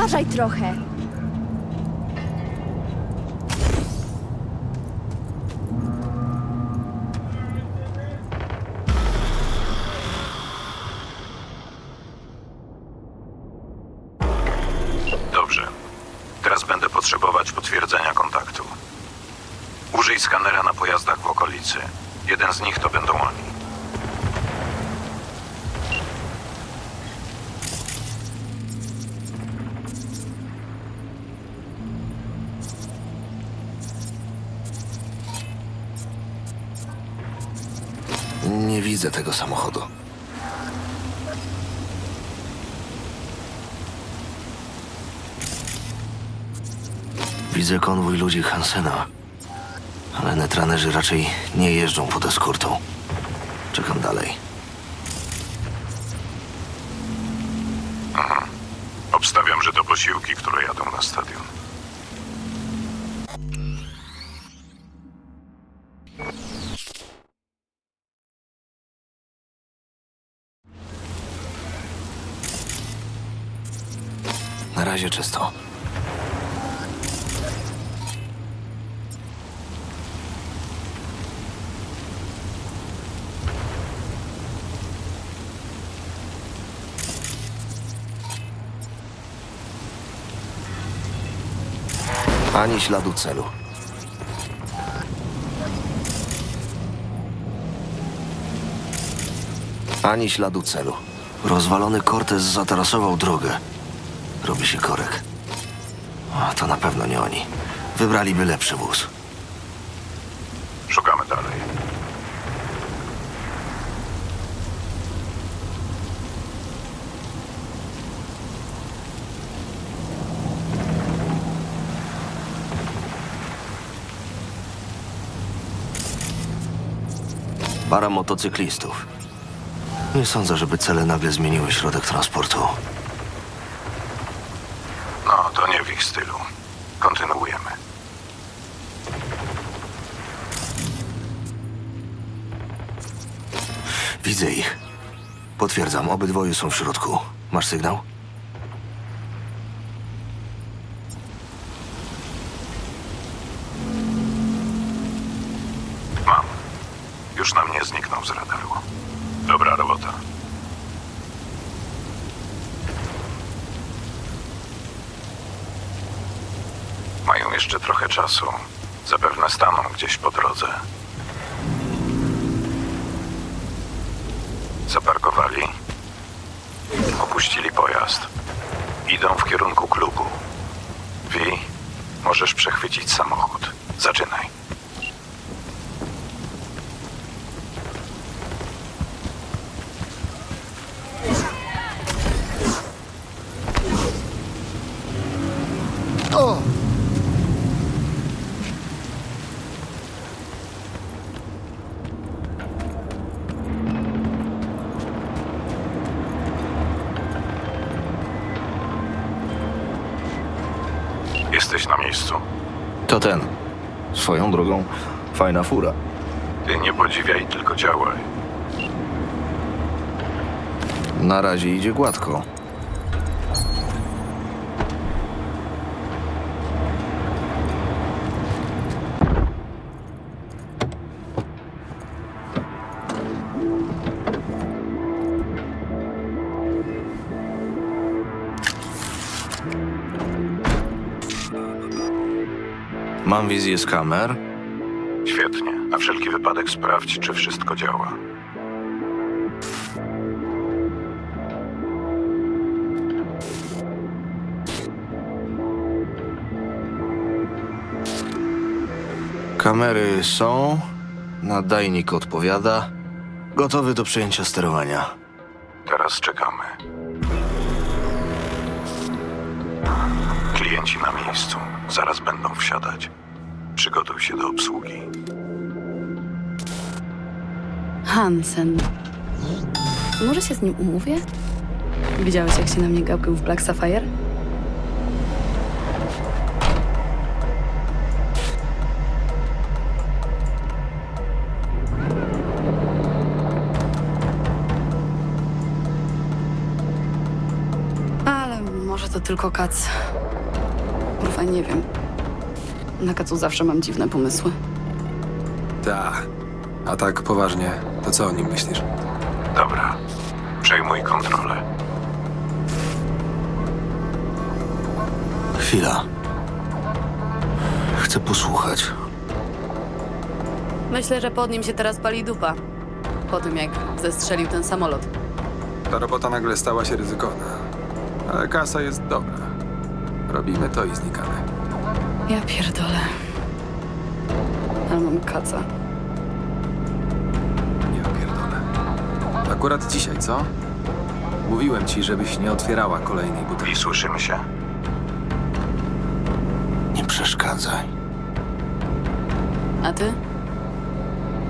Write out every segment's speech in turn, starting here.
Uważaj trochę. Widzę tego samochodu. Widzę konwój ludzi Hansena, ale netranerzy raczej nie jeżdżą pod eskortą. Czekam dalej. Ani śladu celu. Ani śladu celu. Rozwalony Cortez zatarasował drogę. Robi się korek. To na pewno nie oni. Wybraliby lepszy wóz. Szukamy dalej. Para motocyklistów. Nie sądzę, żeby cele nagle zmieniły środek transportu. No, to nie w ich stylu. Kontynuujemy. Widzę ich. Potwierdzam, obydwoje są w środku. Masz sygnał? Mam. Już nam nie zniknął z radaru. Dobra robota. Mają jeszcze trochę czasu. Zapewne staną gdzieś po drodze. Zaparkowali. Opuścili pojazd. Idą w kierunku klubu. Wi, możesz przechwycić samochód. Zaczynaj. Jesteś To ten. Swoją drogą, fajna fura. Ty nie podziwiaj, tylko działaj. Na razie idzie gładko. Wizję z kamer. Świetnie. Na wszelki wypadek sprawdź, czy wszystko działa. Kamery są, nadajnik odpowiada, gotowy do przejęcia sterowania. Teraz czekamy. Klienci na miejscu. Zaraz będą wsiadać. Przygotuj się do obsługi. Hansen. Może się z nim umówię? Widziałeś, jak się na mnie gapił w Black Sapphire? Ale Może to tylko kac. Kurwa, nie wiem. Na kacu zawsze mam dziwne pomysły. Ta. A tak poważnie, to co o nim myślisz? Dobra, przejmuj kontrolę. Chwila. Chcę posłuchać. Myślę, że pod nim się teraz pali dupa. Po tym, jak zestrzelił ten samolot. Ta robota nagle stała się ryzykowna. Ale kasa jest dobra. Robimy to i znikamy. Ja pierdolę. Ale mam kaca. Ja pierdolę. Akurat dzisiaj, co? Mówiłem ci, żebyś nie otwierała kolejnej I butelki. słyszymy się? Nie przeszkadzaj. A ty?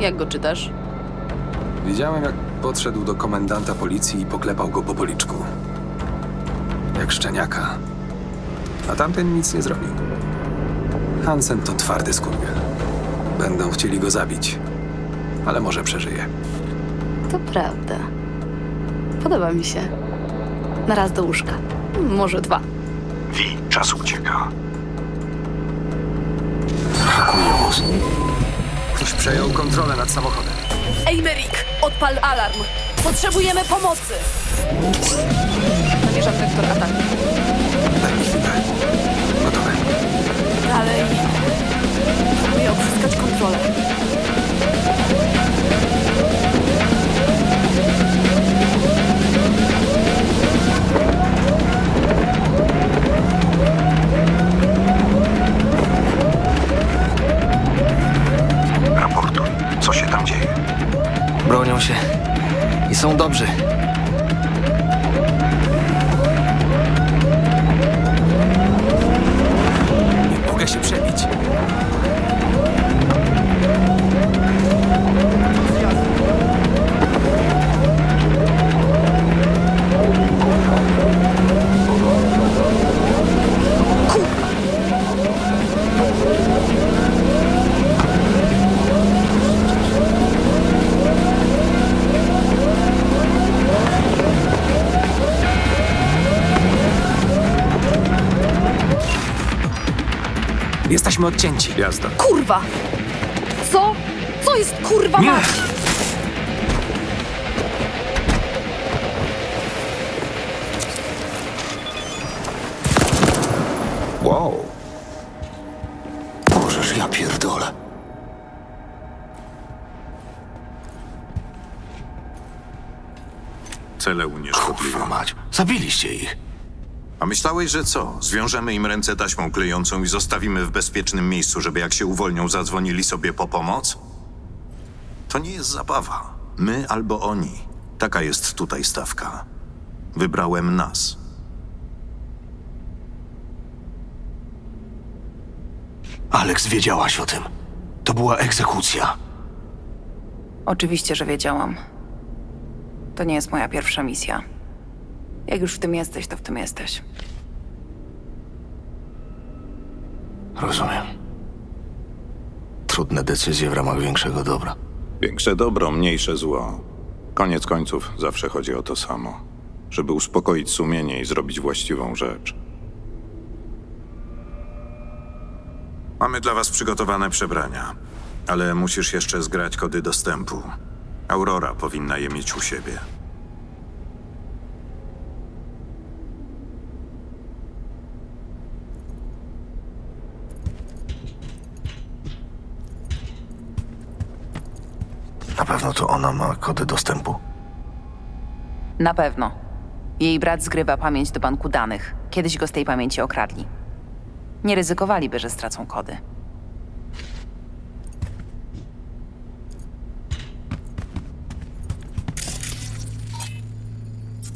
Jak go czytasz? Widziałem, jak podszedł do komendanta policji i poklepał go po policzku. Jak szczeniaka. A tamten nic nie zrobił. Hansen to twardy skurwiel. Będą chcieli go zabić. Ale może przeżyje. To prawda. Podoba mi się. Na raz do łóżka. Może dwa. Wi, czas ucieka. Hakuje wóz. Ktoś przejął kontrolę nad samochodem. Eimerik, odpal alarm. Potrzebujemy pomocy. Namierzam wektor ataku. Daj mi chwilę. Dalej. Próbuję odzyskać kontrolę. Raportuj, co się tam dzieje. Bronią się. I są dobrzy. Jesteśmy odcięci. Jazda. Kurwa! Co? Co jest kurwa Nie! mać? Wow. Możesz, ja pierdolę. Cele Kurwa unieszkodliwe. mać. Zabiliście ich. A myślałeś, że co? Zwiążemy im ręce taśmą klejącą i zostawimy w bezpiecznym miejscu, żeby jak się uwolnią, zadzwonili sobie po pomoc? To nie jest zabawa. My albo oni. Taka jest tutaj stawka. Wybrałem nas. Alex, wiedziałaś o tym. To była egzekucja. Oczywiście, że wiedziałam. To nie jest moja pierwsza misja. Jak już w tym jesteś, to w tym jesteś. Rozumiem. Trudne decyzje w ramach większego dobra. Większe dobro, mniejsze zło. Koniec końców zawsze chodzi o to samo. Żeby uspokoić sumienie i zrobić właściwą rzecz. Mamy dla was przygotowane przebrania, ale musisz jeszcze zgrać kody dostępu. Aurora powinna je mieć u siebie. Na pewno to ona ma kody dostępu. Na pewno. Jej brat zgrywa pamięć do banku danych. Kiedyś go z tej pamięci okradli. Nie ryzykowaliby, że stracą kody.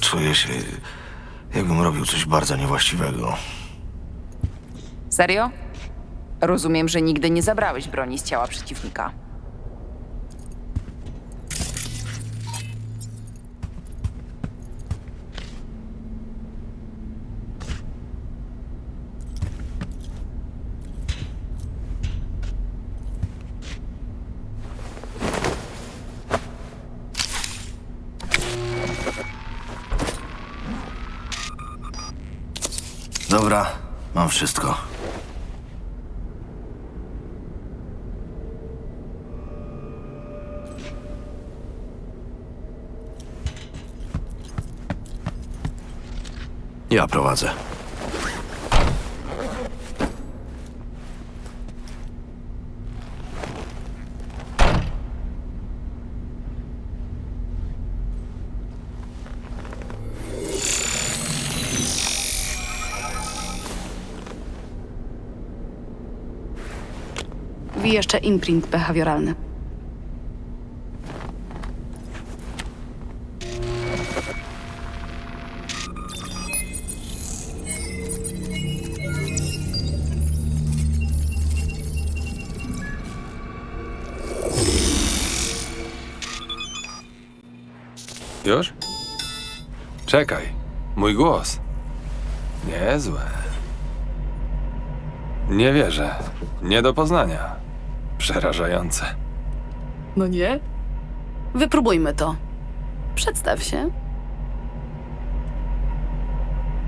Czuję się, jakbym robił coś bardzo niewłaściwego. Serio? Rozumiem, że nigdy nie zabrałeś broni z ciała przeciwnika. Prowadzę. I jeszcze imprint behawioralny. Czekaj. Mój głos. Niezłe. Nie wierzę. Nie do poznania. Przerażające. No nie? Wypróbujmy to. Przedstaw się.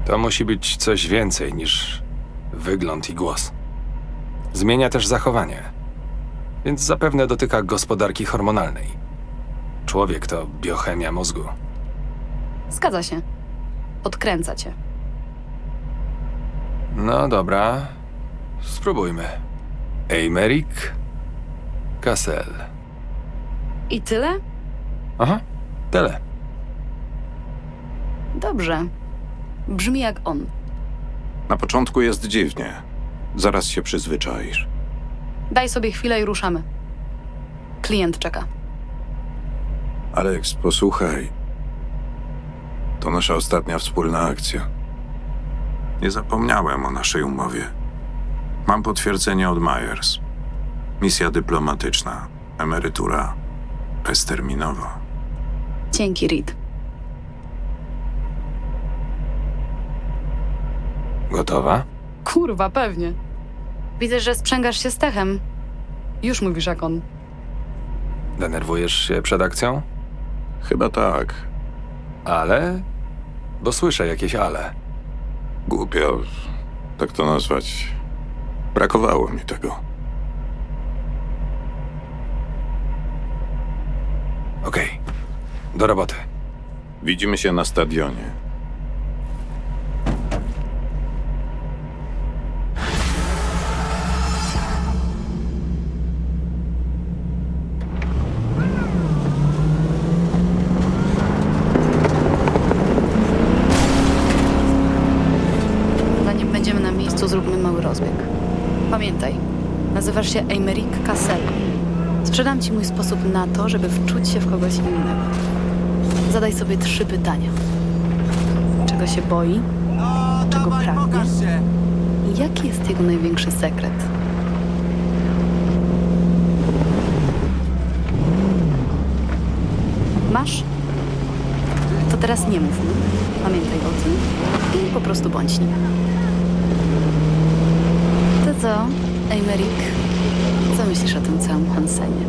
To musi być coś więcej niż wygląd i głos. Zmienia też zachowanie, więc zapewne dotyka gospodarki hormonalnej. Człowiek to biochemia mózgu. Zgadza się. Odkręca cię. No dobra, spróbujmy. Eimerick Cassel. I tyle? Aha, tyle. Dobrze. Brzmi jak on. Na początku jest dziwnie. Zaraz się przyzwyczaisz. Daj sobie chwilę i ruszamy. Klient czeka. Alex, posłuchaj. To nasza ostatnia wspólna akcja. Nie zapomniałem o naszej umowie. Mam potwierdzenie od Myers. Misja dyplomatyczna, emerytura bezterminowa. Dzięki, Reed. Gotowa? Kurwa, pewnie. Widzę, że sprzęgasz się z Techem. Już mówisz jak on. Denerwujesz się przed akcją? Chyba tak. Ale? Bo słyszę jakieś ale. Głupio tak to nazwać. Brakowało mi tego. Okej, do roboty. Widzimy się na stadionie. Nazywasz się Eimerick Cassel. Sprzedam ci mój sposób na to, żeby wczuć się w kogoś innego. Zadaj sobie trzy pytania. Czego się boi? Czego pragnie? I jaki jest jego największy sekret? Masz? To teraz nie mów. Pamiętaj o tym i po prostu bądź nim. To co, Eimerick? Co myślisz o tym całym Hansenie?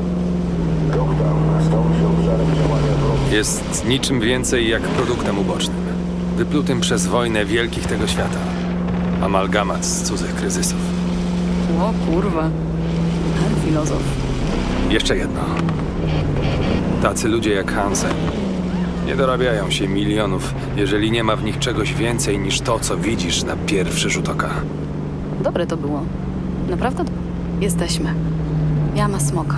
Jest niczym więcej jak produktem ubocznym. Wyplutym przez wojnę wielkich tego świata. Amalgamat z cudzych kryzysów. O kurwa. Ale filozof. Jeszcze jedno. Tacy ludzie jak Hansen nie dorabiają się milionów, jeżeli nie ma w nich czegoś więcej niż to, co widzisz na pierwszy rzut oka. Dobre to było. Naprawdę? Jesteśmy. Jama smoka.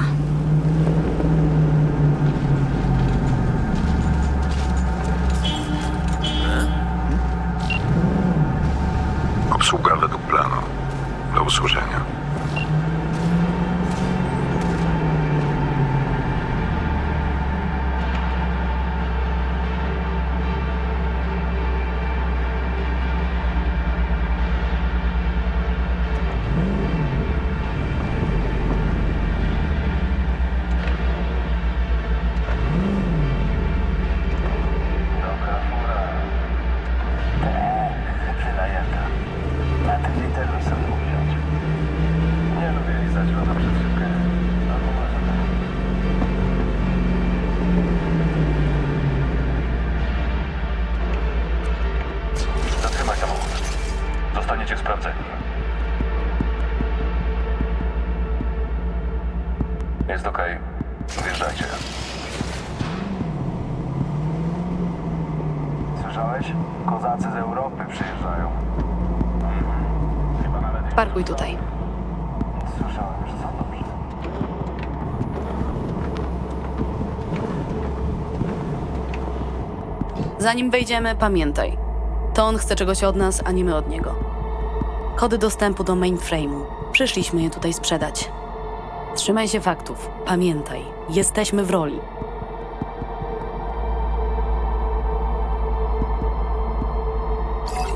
Parkuj tutaj. Zanim wejdziemy, pamiętaj. To on chce czegoś od nas, a nie my od niego. Kody dostępu do mainframe'u. Przyszliśmy je tutaj sprzedać. Trzymaj się faktów. Pamiętaj, jesteśmy w roli.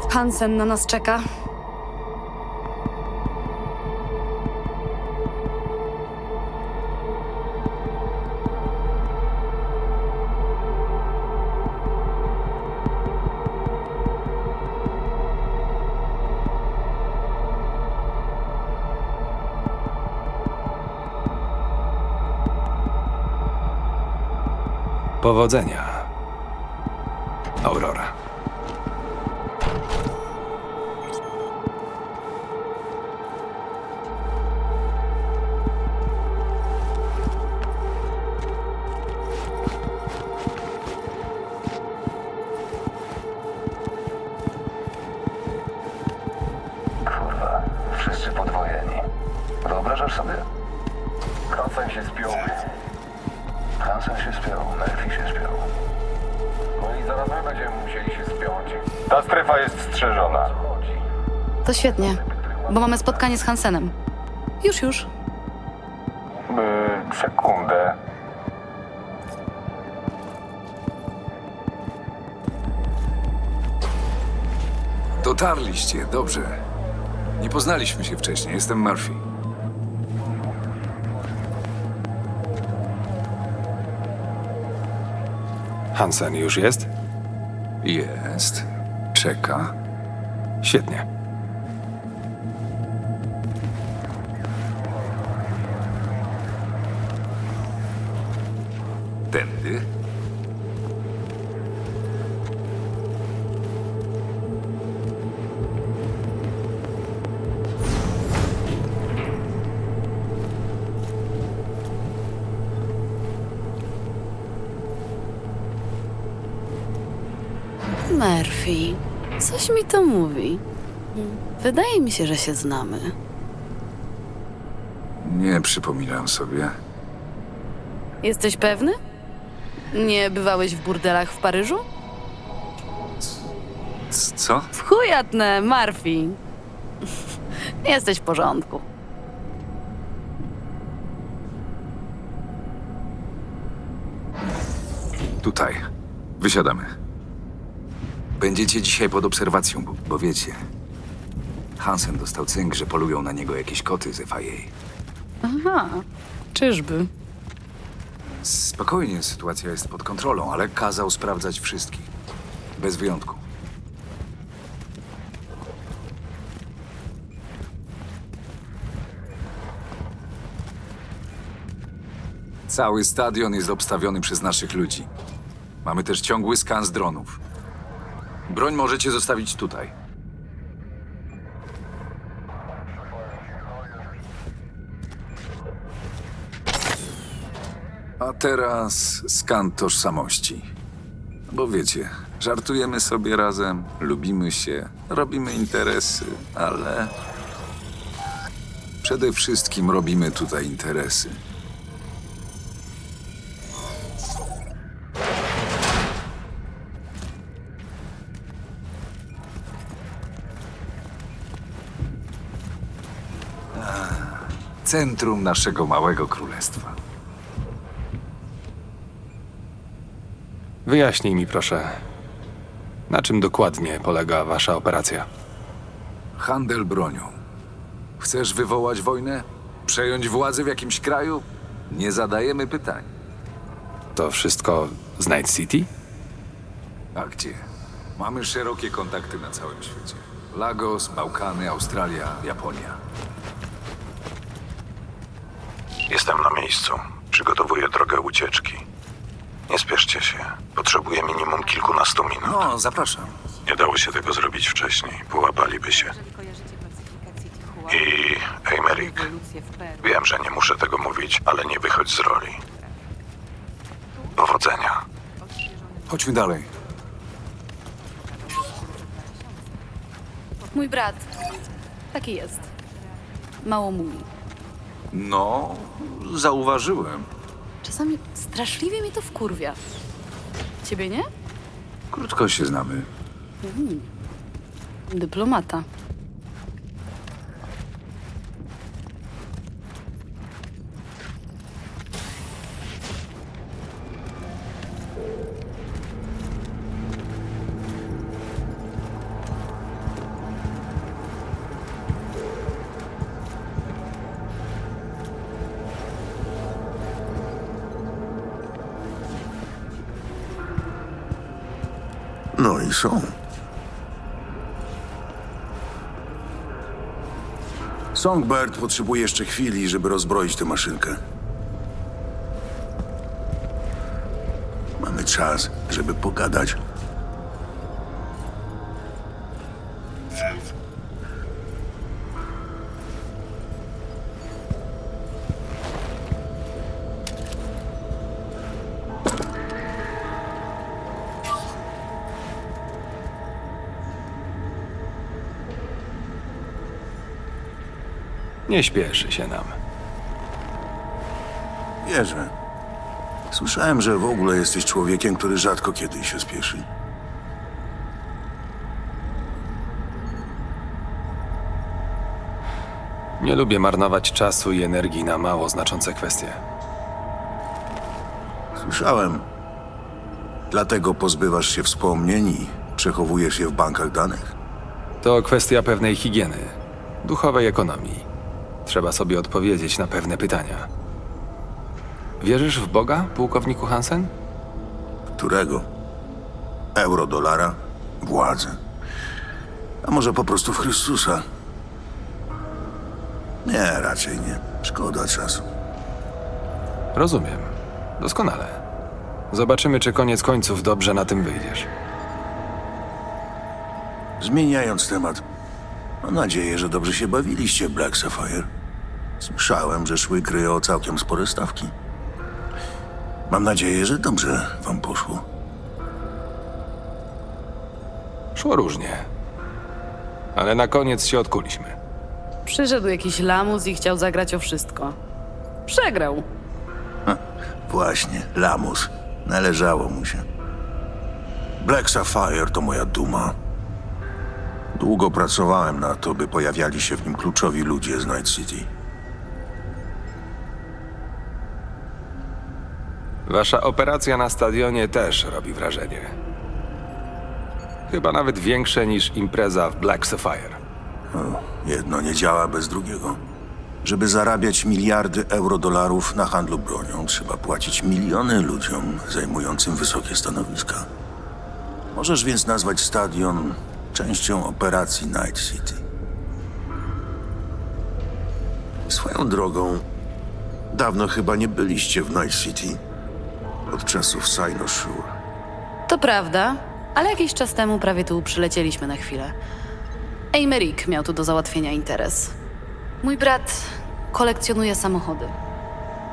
Hansen na nas czeka. Powodzenia. Hansen się spiął, Murphy się spiął. No i zaraz my będziemy musieli się spiąć. Ta strefa jest strzeżona. To świetnie, bo mamy spotkanie z Hansenem. Już, już. Yy, sekundę. Dotarliście, dobrze. Nie poznaliśmy się wcześniej, jestem Murphy. Hansen już jest? Jest. Czeka. Świetnie. Murphy, coś mi to mówi. Wydaje mi się, że się znamy. Nie przypominam sobie. Jesteś pewny? Nie bywałeś w burdelach w Paryżu? C- Co? W chujatne, Murphy. Jesteś w porządku. Tutaj. Wysiadamy. Będziecie dzisiaj pod obserwacją, bo, bo wiecie. Hansen dostał cynk, że polują na niego jakieś koty z FIA. Aha, czyżby? Spokojnie, sytuacja jest pod kontrolą, ale kazał sprawdzać wszystkich. Bez wyjątku. Cały stadion jest obstawiony przez naszych ludzi. Mamy też ciągły skan z dronów. Broń możecie zostawić tutaj. A teraz skan tożsamości. Bo wiecie, żartujemy sobie razem, lubimy się, robimy interesy, ale przede wszystkim robimy tutaj interesy. Centrum naszego małego królestwa. Wyjaśnij mi proszę, na czym dokładnie polega wasza operacja? Handel bronią. Chcesz wywołać wojnę? Przejąć władzę w jakimś kraju? Nie zadajemy pytań. To wszystko z Night City? A gdzie? Mamy szerokie kontakty na całym świecie. Lagos, Bałkany, Australia, Japonia. Jestem na miejscu. Przygotowuję drogę ucieczki. Nie spieszcie się. Potrzebuję minimum kilkunastu minut. No, zapraszam. Nie dało się tego zrobić wcześniej. Połapaliby się. I Emeryk, wiem, że nie muszę tego mówić, ale nie wychodź z roli. Powodzenia. Chodźmy dalej. Mój brat. Taki jest. Mało mówi. No, zauważyłem. Czasami straszliwie mi to wkurwia. Ciebie nie? Krótko się znamy. Dyplomata. Są. Songbird potrzebuje jeszcze chwili, żeby rozbroić tę maszynkę. Mamy czas, żeby pogadać. Nie śpieszy się nam. Wierzę. Słyszałem, że w ogóle jesteś człowiekiem, który rzadko kiedy się spieszy. Nie lubię marnować czasu i energii na mało znaczące kwestie. Słyszałem. Dlatego pozbywasz się wspomnień i przechowujesz je w bankach danych? To kwestia pewnej higieny, duchowej ekonomii. Trzeba sobie odpowiedzieć na pewne pytania. Wierzysz w Boga, pułkowniku Hansen? Którego? Euro, dolara? Władzę? A może po prostu w Chrystusa? Nie, raczej nie. Szkoda czasu. Rozumiem. Doskonale. Zobaczymy, czy koniec końców dobrze na tym wyjdziesz. Zmieniając temat, mam nadzieję, że dobrze się bawiliście, Black Sapphire. Słyszałem, że szły gry o całkiem spore stawki. Mam nadzieję, że dobrze wam poszło. Szło różnie. Ale na koniec się odkuliśmy. Przyszedł jakiś lamus i chciał zagrać o wszystko. Przegrał. Właśnie, Lamus. Należało mu się. Black Sapphire to moja duma. Długo pracowałem na to, by pojawiali się w nim kluczowi ludzie z Night City. Wasza operacja na stadionie też robi wrażenie. Chyba nawet większe niż impreza w Black Sapphire. Jedno nie działa bez drugiego. Żeby zarabiać miliardy euro-dolarów na handlu bronią, trzeba płacić miliony ludziom zajmującym wysokie stanowiska. Możesz więc nazwać stadion częścią operacji Night City. Swoją drogą, dawno chyba nie byliście w Night City. Od czasów Sinosure. To prawda, ale jakiś czas temu prawie tu przylecieliśmy na chwilę. Emeryk miał tu do załatwienia interes. Mój brat kolekcjonuje samochody.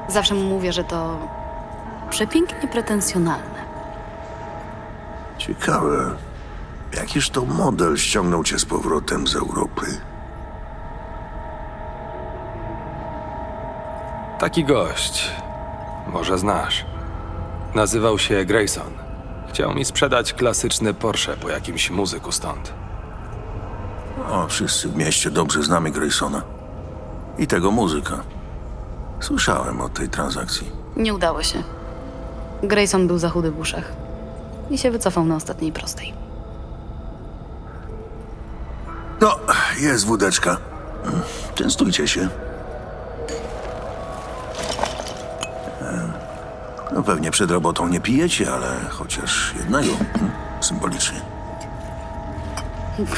Zawsze mu mówię, że to przepięknie pretensjonalne. Ciekawe, jakiż to model ściągnął cię z powrotem z Europy? Taki gość. Może znasz. Nazywał się Grayson. Chciał mi sprzedać klasyczny Porsche po jakimś muzyku stąd. O, wszyscy w mieście dobrze znamy Graysona. I tego muzyka. Słyszałem o tej transakcji. Nie udało się. Grayson był za chudy w uszach i się wycofał na ostatniej prostej. No, jest wódeczka. Częstujcie się. E, No pewnie przed robotą nie pijecie, ale chociaż jednego. mm, Symbolicznie.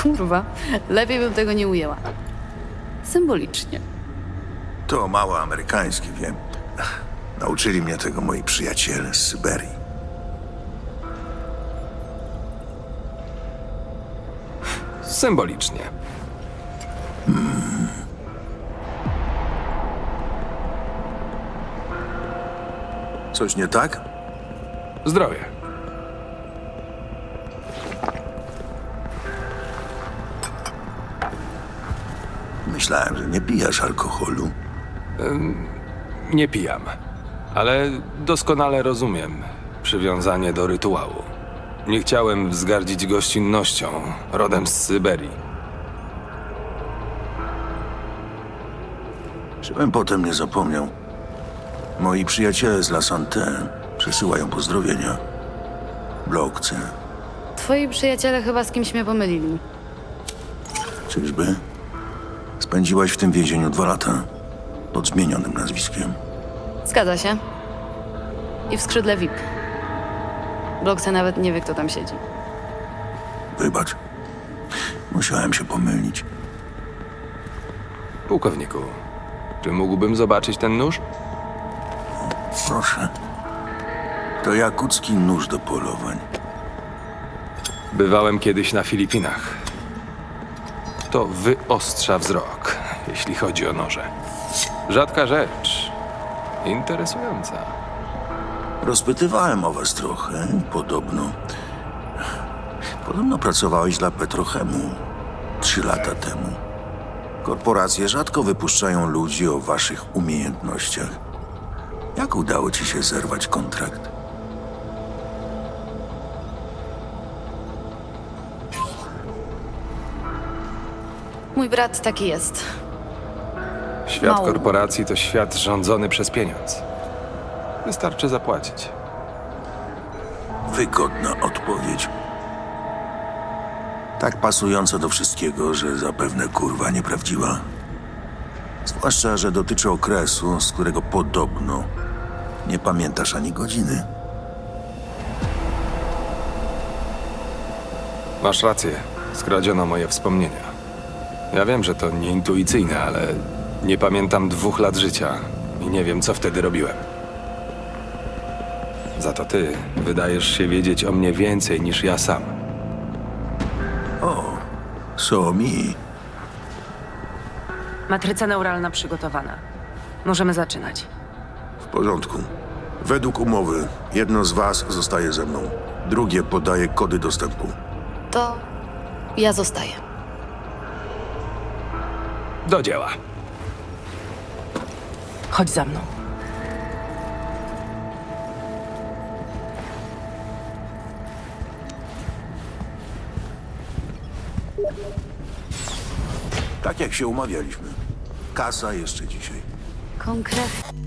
Kurwa, lepiej bym tego nie ujęła. Symbolicznie. To mało amerykańskie, wiem. Nauczyli mnie tego moi przyjaciele z Syberii. Symbolicznie. Coś nie tak? Zdrowie. Myślałem, że nie pijasz alkoholu. Nie pijam, ale doskonale rozumiem przywiązanie do rytuału. Nie chciałem wzgardzić gościnnością, rodem z Syberii. Żebym potem nie zapomniał. Moi przyjaciele z La Santé przesyłają pozdrowienia. Blokce. Twoi przyjaciele chyba z kimś mnie pomylili. Czyżby? Spędziłaś w tym więzieniu dwa lata. Pod zmienionym nazwiskiem. Zgadza się. I w skrzydle VIP. Blokce nawet nie wie, kto tam siedzi. Wybacz. Musiałem się pomylić. Pułkowniku, czy mógłbym zobaczyć ten nóż? Proszę. To jakucki nóż do polowań. Bywałem kiedyś na Filipinach. To wyostrza wzrok, jeśli chodzi o noże. Rzadka rzecz. Interesująca. Rozpytywałem o was trochę. Podobno. Podobno pracowałeś dla Petrochemu trzy lata temu. Korporacje rzadko wypuszczają ludzi o waszych umiejętnościach. Jak udało ci się zerwać kontrakt? Mój brat taki jest. Świat Mało. korporacji to świat rządzony przez pieniądz. Wystarczy zapłacić. Wygodna odpowiedź. Tak pasująca do wszystkiego, że zapewne kurwa nieprawdziwa. Zwłaszcza, że dotyczy okresu, z którego podobno nie pamiętasz ani godziny. Masz rację. Skradziono moje wspomnienia. Ja wiem, że to nieintuicyjne, ale nie pamiętam dwóch lat życia i nie wiem, co wtedy robiłem. Za to ty wydajesz się wiedzieć o mnie więcej niż ja sam. O, so mi. Matryca neuralna przygotowana. Możemy zaczynać. W porządku. Według umowy, jedno z was zostaje ze mną. Drugie podaje kody dostępu. To ja zostaję. Do dzieła. Chodź za mną. Tak jak się umawialiśmy. Kasa jeszcze dzisiaj. Konkretnie.